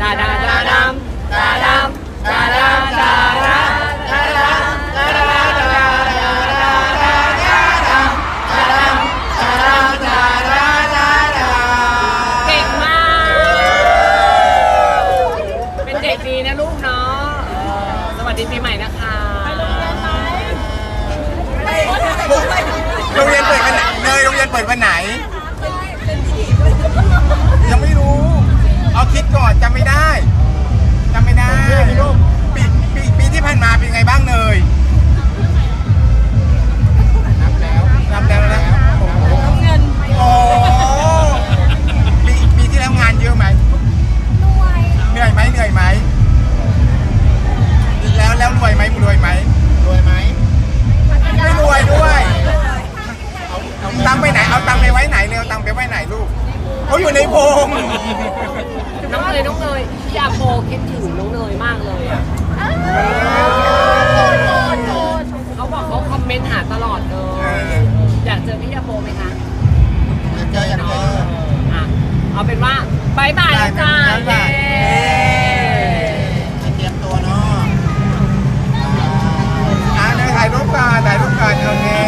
ดาดาดาดามาดามาดามาดาเก่งมาก เป็นเด็กดีนะลูกเนาะสวัสดีปีใหม่นะคะโรงเรียนเปิดวันไหนเนยโรงเรียนเปิดวันไหน ยังไม่รู้ เอาคิดก่อนจำไม่ได้จำไม่ได้ปีปีปีที่ผ่านมาเป็นไงบ้างเนยนับแล้วนับแล้วนะโอ้โหโอ้ปีปีที่แล้วงานเยอะไหมเหนื่อยไหมเหนื่อยไหมแล้วแล้วรวยไหมรวยไหมรวยไหมไม่รวยด้วยเอาตังไปไหนเอาตังไปไว้ไหนเลยเอาตังไปไว้ไหนลูก เขาอยู่ในพงน้องเลยน้องเลยพี่อาโปคิดถึงน้องเลยมากเลยอะเขาบอกเขาคอมเมนต์หาตลอดเลย อยากเจอพี่อาโปไหมคะเจออย่างเจออะเอาเป็นว่าบายบายแล้วจ้าเตรียมตัวเนาะาถ่ายรูปกันถ่ายรูปกันโอเค